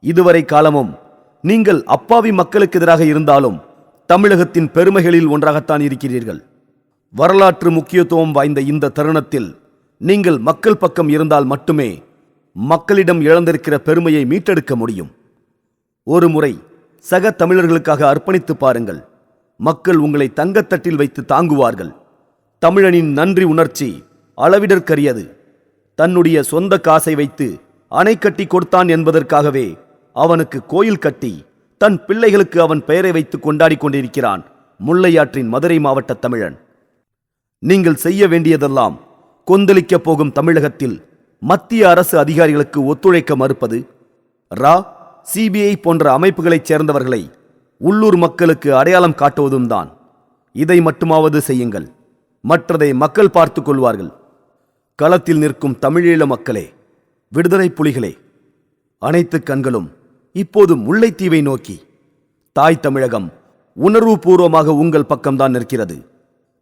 இதுவரை காலமும் நீங்கள் அப்பாவி மக்களுக்கு எதிராக இருந்தாலும் தமிழகத்தின் பெருமைகளில் ஒன்றாகத்தான் இருக்கிறீர்கள். வரலாற்று முக்கியத்துவம் வாய்ந்த இந்த தருணத்தில் நீங்கள் மக்கள் பக்கம் இருந்தால் மட்டுமே மக்களிடம் இழந்திருக்கிற பெருமையை மீட்டெடுக்க முடியும். ஒரு முறை சக தமிழர்களுக்காக அர்ப்பணித்து பாருங்கள். மக்கள் உங்களை தங்கத்தட்டில் வைத்து தாங்குவார்கள். தமிழனின் நன்றி உணர்ச்சி அளவிடற்கரியது. தன்னுடைய சொந்த காசை வைத்து அணை கட்டி கொடுத்தான் என்பதற்காகவே அவனுக்கு கோயில் கட்டி தன் பிள்ளைகளுக்கு அவன் பெயரை வைத்து கொண்டாடி கொண்டிருக்கிறான் முல்லையாற்றின் மதுரை மாவட்ட தமிழன். நீங்கள் செய்ய வேண்டியதெல்லாம் கொந்தளிக்கப் போகும் தமிழகத்தில் மத்திய அரசு அதிகாரிகளுக்கு ஒத்துழைக்க மறுப்பது? ரா சிபிஐ போன்ற அமைப்புகளைச் சேர்ந்தவர்களை உள்ளூர் மக்களுக்கு அடையாளம் காட்டுவதும் தான். இதை மட்டுமாவது செய்யுங்கள். மற்றதை மக்கள் பார்த்து கொள்வார்கள். களத்தில் நிற்கும் தமிழீழ மக்களே விடுதலை புலிகளே அனைத்து கண்களும் இப்போது முல்லைத்தீவை நோக்கி. தாய் தமிழகம் உணர்வுபூர்வமாக உங்கள் பக்கம்தான் நிற்கிறது.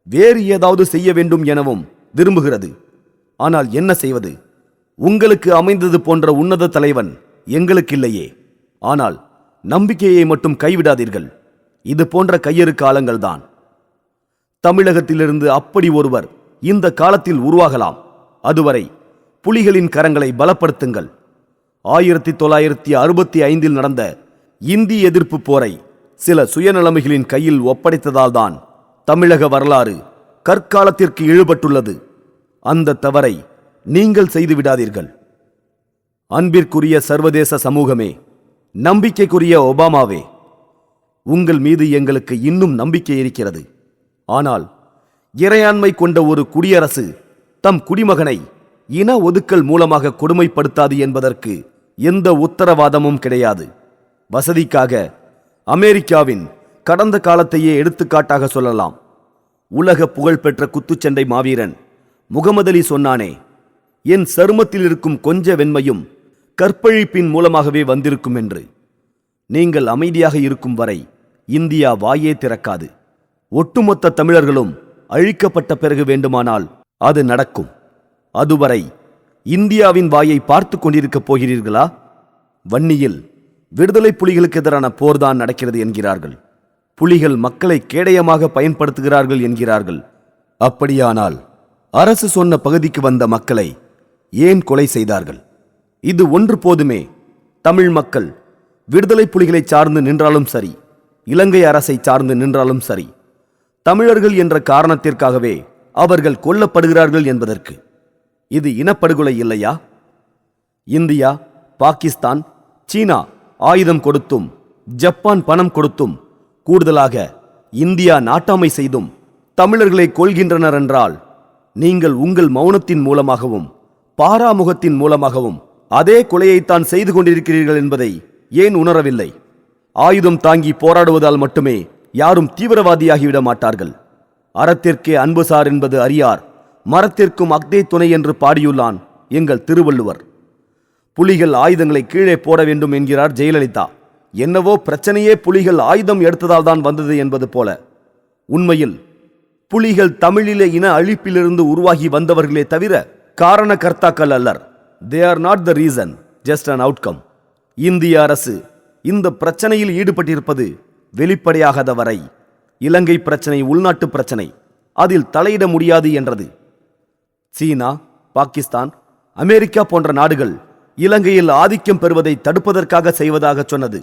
வேறு ஏதாவது செய்ய வேண்டும் எனவும் விரும்புகிறது. ஆனால் என்ன செய்வது? உங்களுக்கு அமைந்தது போன்ற உன்னத தலைவன் எங்களுக்கு இல்லையே ஆனால் நம்பிக்கையை மட்டும் கைவிடாதீர்கள். இது போன்ற கையறு காலங்கள்தான். தமிழகத்திலிருந்து அப்படி ஒருவர் இந்த காலத்தில் உருவாகலாம். அதுவரை புலிகளின் கரங்களை பலப்படுத்துங்கள். ஆயிரத்தி தொள்ளாயிரத்தி அறுபத்தி ஐந்தில் நடந்த இந்தி எதிர்ப்பு போரை சில சுயநலமைகளின் கையில் ஒப்படைத்ததால்தான் தமிழக வரலாறு கற்காலத்திற்கு இழுபட்டுள்ளது. அந்த தவறை நீங்கள் செய்துவிடாதீர்கள் அன்பிற்குரிய சர்வதேச சமூகமே நம்பிக்கைக்குரிய ஒபாமாவே உங்கள் மீது எங்களுக்கு இன்னும் நம்பிக்கை இருக்கிறது. ஆனால் இறையாண்மை கொண்ட ஒரு குடியரசு தம் குடிமகனை இன ஒதுக்கல் மூலமாக கொடுமைப்படுத்தாது என்பதற்கு எந்த உத்தரவாதமும் கிடையாது. வசதிக்காக அமெரிக்காவின் கடந்த காலத்தையே எடுத்துக்காட்டாக சொல்லலாம். உலக புகழ்பெற்ற குத்துச்சண்டை மாவீரன் முகமது அலி சொன்னானே என் சருமத்தில் இருக்கும் கொஞ்ச வெண்மையும் கற்பழிப்பின் மூலமாகவே வந்திருக்கும் என்று. நீங்கள் அமைதியாக இருக்கும் வரை இந்தியா வாயே திறக்காது. ஒட்டுமொத்த தமிழர்களும் அழிக்கப்பட்ட பிறகு வேண்டுமானால் அது நடக்கும். அதுவரை இந்தியாவின் வாயை பார்த்து கொண்டிருக்கப் போகிறீர்களா? வன்னியில் விடுதலை புலிகளுக்கு எதிரான போர்தான் நடக்கிறது என்கிறார்கள். புலிகள் மக்களை கேடயமாக பயன்படுத்துகிறார்கள் என்கிறார்கள். அப்படியானால் அரசு சொன்ன பகுதிக்கு வந்த மக்களை ஏன் கொலை செய்தார்கள்? இது ஒன்று போதுமே. தமிழ் மக்கள் விடுதலை புலிகளை சார்ந்து நின்றாலும் சரி இலங்கை அரசை சார்ந்து நின்றாலும் சரி தமிழர்கள் என்ற காரணத்திற்காகவே அவர்கள் கொல்லப்படுகிறார்கள் என்பதற்கு இது இனப்படுகொலை இல்லையா? இந்தியா பாகிஸ்தான் சீனா ஆயுதம் கொடுத்தும் ஜப்பான் பணம் கொடுத்தும் கூடுதலாக இந்தியா நாட்டாமை செய்தும் தமிழர்களை கொள்கின்றனர் என்றால் நீங்கள் உங்கள் மௌனத்தின் மூலமாகவும் பாராமுகத்தின் மூலமாகவும் அதே கொலையைத்தான் செய்து கொண்டிருக்கிறீர்கள் என்பதை ஏன் உணரவில்லை? ஆயுதம் தாங்கி போராடுவதால் மட்டுமே யாரும் தீவிரவாதியாகிவிட மாட்டார்கள். அறத்திற்கே அன்புசார் என்பது அறியார் மரத்திற்கும் அக்தே துணை என்று பாடியுள்ளான் எங்கள் திருவள்ளுவர். புலிகள் ஆயுதங்களை கீழே போட வேண்டும் என்கிறார் ஜெயலலிதா. என்னவோ பிரச்சனையே புலிகள் ஆயுதம் எடுத்ததால் தான் வந்தது என்பது போல. உண்மையில் புலிகள் தமிழில இன அழிப்பிலிருந்து உருவாகி வந்தவர்களே தவிர காரண கர்த்தாக்கள் அல்லர். They are not the reason just an outcome இந்திய அரசு இந்த பிரச்சனையில் ஈடுபட்டிருப்பது வெளிப்படையாகாத வரை இலங்கை பிரச்சனை உள்நாட்டு பிரச்சனை. அதில் தலையிட முடியாது என்றது. சீனா பாகிஸ்தான் அமெரிக்கா போன்ற நாடுகள் இலங்கையில் ஆதிக்கம் பெறுவதை தடுப்பதற்காக செய்வதாக சொன்னது.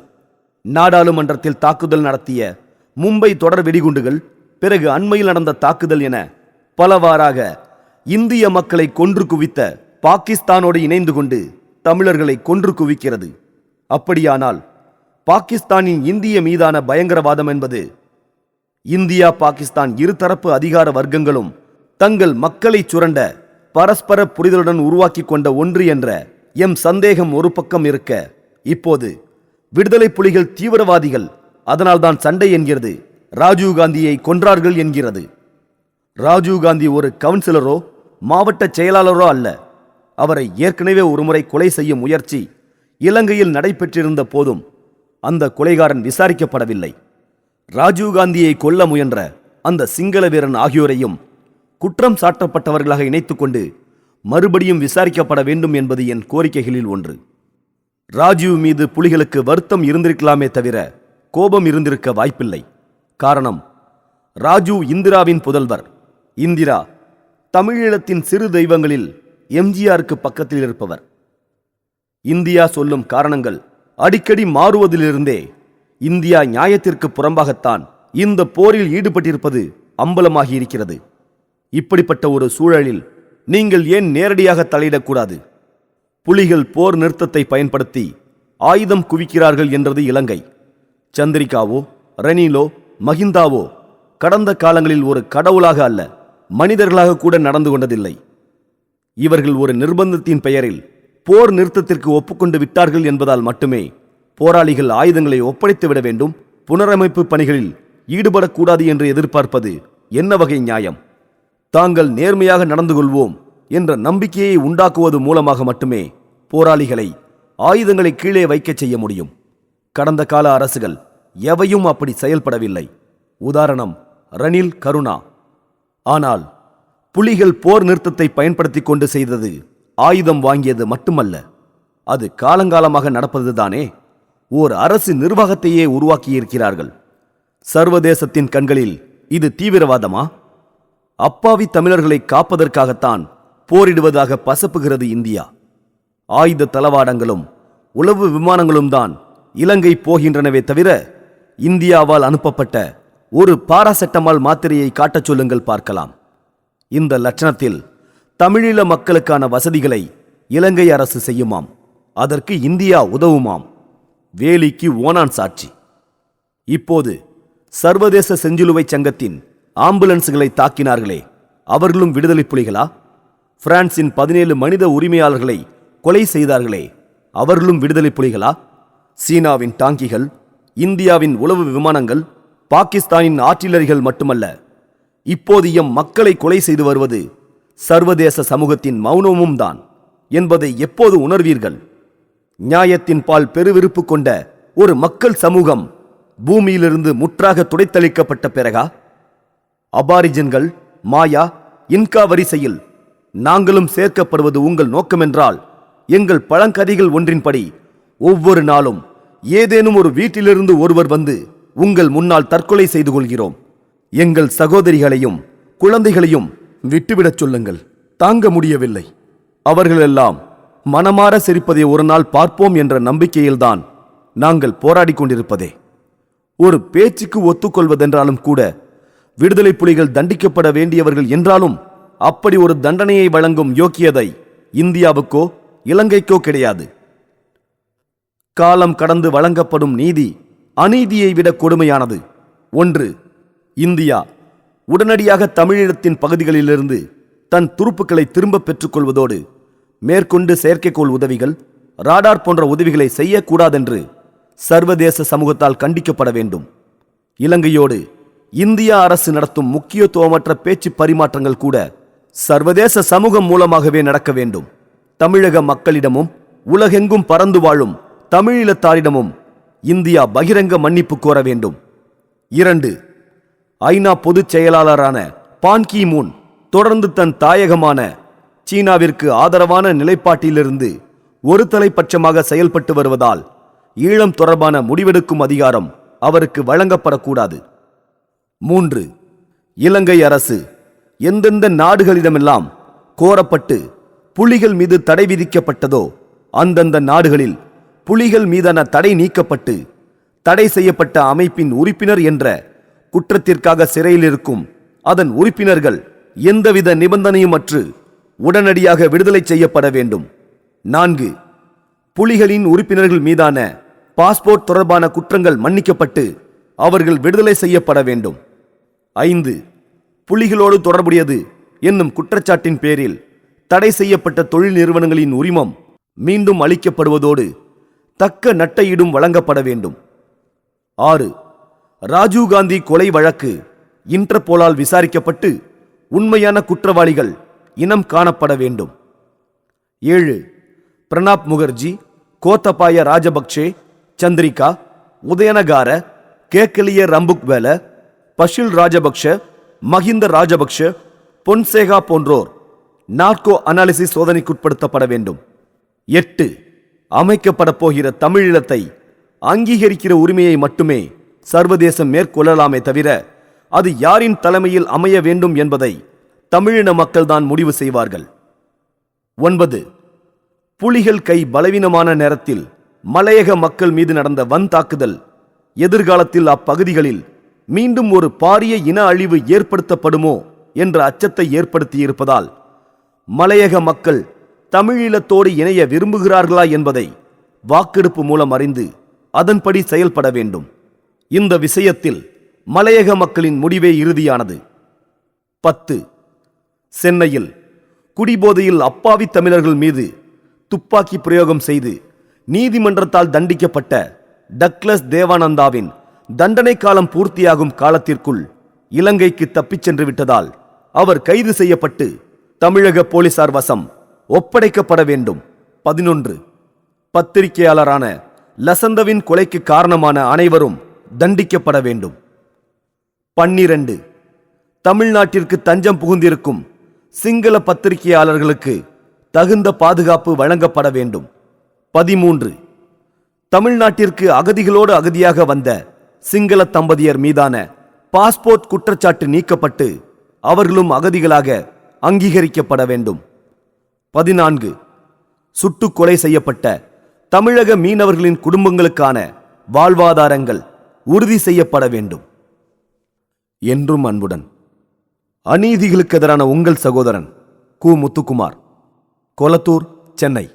நாடாளுமன்றத்தில் தாக்குதல் நடத்திய மும்பை தொடர் வெடிகுண்டுகள் பிறகு அண்மையில் நடந்த தாக்குதல் என பலவாறாக இந்திய மக்களை கொன்று குவித்த பாகிஸ்தானோடு இணைந்து கொண்டு தமிழர்களை கொன்று குவிக்கிறது. அப்படியானால் பாகிஸ்தானின் இந்திய மீதான பயங்கரவாதம் என்பது இந்தியா பாகிஸ்தான் இருதரப்பு அதிகார வர்க்கங்களும் தங்கள் மக்களை சுரண்ட பரஸ்பர புரிதலுடன் உருவாக்கி கொண்ட ஒன்று என்ற எம் சந்தேகம் ஒரு பக்கம் இருக்க இப்போது விடுதலை புலிகள் தீவிரவாதிகள் அதனால்தான் சண்டை என்கிறது ராஜீவ் காந்தியை கொன்றார்கள் என்கிறது. ராஜீவ் காந்தி ஒரு கவுன்சிலரோ மாவட்ட செயலாளரோ அல்ல. அவரை ஏற்கனவே ஒருமுறை கொலை செய்யும் முயற்சி இலங்கையில் நடைபெற்றிருந்த போதும் அந்த கொலைகாரன் விசாரிக்கப்படவில்லை. ராஜீவ் காந்தியை கொல்ல முயன்ற அந்த சிங்கள வீரன் ஆகியோரையும் குற்றம் சாட்டப்பட்டவர்களாக இணைத்துக்கொண்டு மறுபடியும் விசாரிக்கப்பட வேண்டும் என்பது என் கோரிக்கைகளில் ஒன்று. ராஜீவ் மீது புலிகளுக்கு வருத்தம் இருந்திருக்கலாமே தவிர கோபம் இருந்திருக்க வாய்ப்பில்லை. காரணம் ராஜீவ் இந்திராவின் புதல்வர். இந்திரா தமிழீழத்தின் சிறு தெய்வங்களில் எம்ஜிஆருக்கு பக்கத்தில் இருப்பவர். இந்தியா சொல்லும் காரணங்கள் அடிக்கடி மாறுவதிலிருந்தே இந்தியா நியாயத்திற்கு புறம்பாகத்தான் இந்த போரில் ஈடுபட்டிருப்பது அம்பலமாகி இருக்கிறது இப்படிப்பட்ட ஒரு சூழலில் நீங்கள் ஏன் நேரடியாக தலையிடக்கூடாது? புலிகள் போர் நிறுத்தத்தை பயன்படுத்தி ஆயுதம் குவிக்கிறார்கள் என்றது இலங்கை. சந்திரிகாவோ ரணிலோ மஹிந்தாவோ கடந்த காலங்களில் ஒரு கடவுளாக அல்ல மனிதர்களாக கூட நடந்து கொண்டதில்லை. இவர்கள் ஒரு நிர்பந்தத்தின் பெயரில் போர் நிறுத்தத்திற்கு ஒப்புக்கொண்டு விட்டார்கள் என்பதால் மட்டுமே போராளிகள் ஆயுதங்களை ஒப்படைத்து விட வேண்டும் புனரமைப்பு பணிகளில் ஈடுபடக்கூடாது என்று எதிர்பார்ப்பது என்ன வகை நியாயம்? தாங்கள் நேர்மையாக நடந்து கொள்வோம் என்ற நம்பிக்கையை உண்டாக்குவது மூலமாக மட்டுமே போராளிகளை ஆயுதங்களை கீழே வைக்கச் செய்ய முடியும். கடந்த கால அரசுகள் எவையும் அப்படி செயல்படவில்லை. உதாரணம் ரணில் கருணா. ஆனால் புலிகள் போர் நிறுத்தத்தை பயன்படுத்திக் கொண்டு செய்தது ஆயுதம் வாங்கியது மட்டுமல்ல அது காலங்காலமாக நடப்பதுதானே? ஓர் அரசு நிர்வாகத்தையே உருவாக்கியிருக்கிறார்கள். சர்வதேசத்தின் கண்களில் இது தீவிரவாதமா? அப்பாவி தமிழர்களை காப்பதற்காகத்தான் போரிடுவதாக பசப்புகிறது இந்தியா. ஆயுத தளவாடங்களும் உளவு விமானங்களும் தான் இலங்கை போகின்றனவே தவிர இந்தியாவால் அனுப்பப்பட்ட ஒரு பாராசெட்டமால் மாத்திரையை காட்டச் சொல்லுங்கள் பார்க்கலாம். இந்த லட்சணத்தில் தமிழீழ மக்களுக்கான வசதிகளை இலங்கை அரசு செய்யுமாம். அதற்கு இந்தியா உதவுமாம். வேலிக்கு ஓனான் சாட்சி. இப்போது சர்வதேச செஞ்சிலுவை சங்கத்தின் ஆம்புலன்ஸ்களை தாக்கினார்களே. அவர்களும் விடுதலை புலிகளா? பிரான்சின் பதினேழு மனித உரிமையாளர்களை கொலை செய்தார்களே. அவர்களும் விடுதலை புலிகளா? சீனாவின் டாங்கிகள் இந்தியாவின் உளவு விமானங்கள் பாகிஸ்தானின் ஆற்றிலறிகள் மட்டுமல்ல. இப்போது எம் மக்களை கொலை செய்து வருவது சர்வதேச சமூகத்தின் மௌனமும் தான் என்பதை எப்போது உணர்வீர்கள்? நியாயத்தின் பால் பெருவிருப்பு கொண்ட ஒரு மக்கள் சமூகம் பூமியிலிருந்து முற்றாக துடைத்தளிக்கப்பட்ட பிறகா? அபாரிஜன்கள் மாயா இன்கா வரிசையில் நாங்களும் சேர்க்கப்படுவது உங்கள் நோக்கமென்றால் எங்கள் பழங்கதைகள் ஒன்றின்படி ஒவ்வொரு நாளும் ஏதேனும் ஒரு வீட்டிலிருந்து ஒருவர் வந்து உங்கள் முன்னால் தற்கொலை செய்து கொள்கிறோம். எங்கள் சகோதரிகளையும் குழந்தைகளையும் விட்டுவிடச் சொல்லுங்கள். தாங்க முடியவில்லை. அவர்களெல்லாம் மனமாற சிரிப்பதை ஒரு நாள் பார்ப்போம் என்ற நம்பிக்கையில்தான் நாங்கள் போராடிக் கொண்டிருப்பதே. ஒரு பேச்சுக்கு ஒத்துக்கொள்வதென்றாலும் கூட விடுதலை புலிகள் தண்டிக்கப்பட வேண்டியவர்கள் என்றாலும் அப்படி ஒரு தண்டனையை வழங்கும் யோக்கியதை இந்தியாவுக்கோ இலங்கைக்கோ கிடையாது. காலம் கடந்து வழங்கப்படும் நீதி அநீதியை விட கொடுமையானது. ஒன்று இந்தியா உடனடியாக தமிழீழத்தின் பகுதிகளிலிருந்து தன் துருப்புக்களை திரும்ப பெற்றுக்கொள்வதோடு மேற்கொண்டு செயற்கைக்கோள் உதவிகள் ராடார் போன்ற உதவிகளை செய்யக்கூடாதென்று சர்வதேச சமூகத்தால் கண்டிக்கப்பட வேண்டும். இலங்கையோடு இந்தியா அரசு நடத்தும் முக்கியத்துவமற்ற பேச்சு பரிமாற்றங்கள் கூட சர்வதேச சமூகம் மூலமாகவே நடக்க வேண்டும். தமிழக மக்களிடமும் உலகெங்கும் பறந்து வாழும் தமிழீழத்தாரிடமும் இந்தியா பகிரங்க மன்னிப்பு கோர வேண்டும். இரண்டு ஐநா பொதுச் செயலாளரான பான் கி மூன் தொடர்ந்து தன் தாயகமான சீனாவிற்கு ஆதரவான நிலைப்பாட்டிலிருந்து ஒரு தலைப்பட்சமாக செயல்பட்டு வருவதால் ஈழம் தொடர்பான முடிவெடுக்கும் அதிகாரம் அவருக்கு வழங்கப்படக்கூடாது. மூன்று. இலங்கை அரசு எந்தெந்த நாடுகளிடமெல்லாம் கோரப்பட்டு புலிகள் மீது தடை விதிக்கப்பட்டதோ அந்தந்த நாடுகளில் புலிகள் மீதான தடை நீக்கப்பட்டு தடை செய்யப்பட்ட அமைப்பின் உறுப்பினர் என்ற குற்றத்திற்காக சிறையில் இருக்கும் அதன் உறுப்பினர்கள் எந்தவித நிபந்தனையுமற்று உடனடியாக விடுதலை செய்யப்பட வேண்டும். நான்கு. புலிகளின் உறுப்பினர்கள் மீதான பாஸ்போர்ட் தொடர்பான குற்றங்கள் மன்னிக்கப்பட்டு அவர்கள் விடுதலை செய்யப்பட வேண்டும். ஐந்து. புலிகளோடு தொடர்புடையது என்னும் குற்றச்சாட்டின் பேரில் தடை செய்யப்பட்ட தொழில் நிறுவனங்களின் உரிமம் மீண்டும் அளிக்கப்படுவதோடு தக்க நட்டையிடும் வழங்கப்பட வேண்டும். ஆறு. ராஜீவ்காந்தி கொலை வழக்கு இன்டர்போலால் விசாரிக்கப்பட்டு உண்மையான குற்றவாளிகள் இனம் காணப்பட வேண்டும். ஏழு. பிரணாப் முகர்ஜி கோத்தபாய ராஜபக்சே சந்திரிகா உதயனகார கேக்கலிய ரம்புக் வேலை பஷில் ராஜபக்ஷ மஹிந்த ராஜபக்ஷ பொன்சேகா போன்றோர் நாட்கோ அனாலிசிஸ் சோதனைக்குட்படுத்தப்பட வேண்டும். எட்டு அமைக்கப்பட போகிற தமிழீழத்தை அங்கீகரிக்கிற உரிமையை மட்டுமே சர்வதேசம் மேற்கொள்ளலாமே தவிர அது யாரின் தலைமையில் அமைய வேண்டும் என்பதை தமிழின மக்கள்தான் முடிவு செய்வார்கள். ஒன்பது புலிகள் கை பலவீனமான நேரத்தில் மலையக மக்கள் மீது நடந்த வன் தாக்குதல் எதிர்காலத்தில் அப்பகுதிகளில் மீண்டும் ஒரு பாரிய இன அழிவு ஏற்படுத்தப்படுமோ என்ற அச்சத்தை ஏற்படுத்தியிருப்பதால் மலையக மக்கள் தமிழீழத்தோடு இணைய விரும்புகிறார்களா என்பதை வாக்கெடுப்பு மூலம் அறிந்து அதன்படி செயல்பட வேண்டும். இந்த விஷயத்தில் மலையக மக்களின் முடிவே இறுதியானது. பத்து. சென்னையில் குடிபோதையில் அப்பாவி தமிழர்கள் மீது துப்பாக்கி பிரயோகம் செய்து நீதிமன்றத்தால் தண்டிக்கப்பட்ட டக்ளஸ் தேவானந்தாவின் தண்டனை காலம் பூர்த்தியாகும் காலத்திற்குள் இலங்கைக்கு தப்பிச் சென்று விட்டதால் அவர் கைது செய்யப்பட்டு தமிழக போலீசார் வசம் ஒப்படைக்கப்பட வேண்டும். பதினொன்று. பத்திரிகையாளரான லசந்தவின் கொலைக்கு காரணமான அனைவரும் தண்டிக்கப்பட வேண்டும். பன்னிரண்டு. தமிழ்நாட்டிற்கு தஞ்சம் புகுந்திருக்கும் சிங்கள பத்திரிகையாளர்களுக்கு தகுந்த பாதுகாப்பு வழங்கப்பட வேண்டும். பதிமூன்று. தமிழ்நாட்டிற்கு அகதிகளோடு அகதியாக வந்த சிங்கள தம்பதியர் மீதான பாஸ்போர்ட் குற்றச்சாட்டு நீக்கப்பட்டு அவர்களும் அகதிகளாக அங்கீகரிக்கப்பட வேண்டும். பதினான்கு. சுட்டு கொலை செய்யப்பட்ட தமிழக மீனவர்களின் குடும்பங்களுக்கான வாழ்வாதாரங்கள் உறுதி செய்யப்பட வேண்டும். என்றும் அன்புடன் அநீதிகளுக்கு எதிரான உங்கள் சகோதரன் கு. முத்துக்குமார் கொலத்தூர் சென்னை.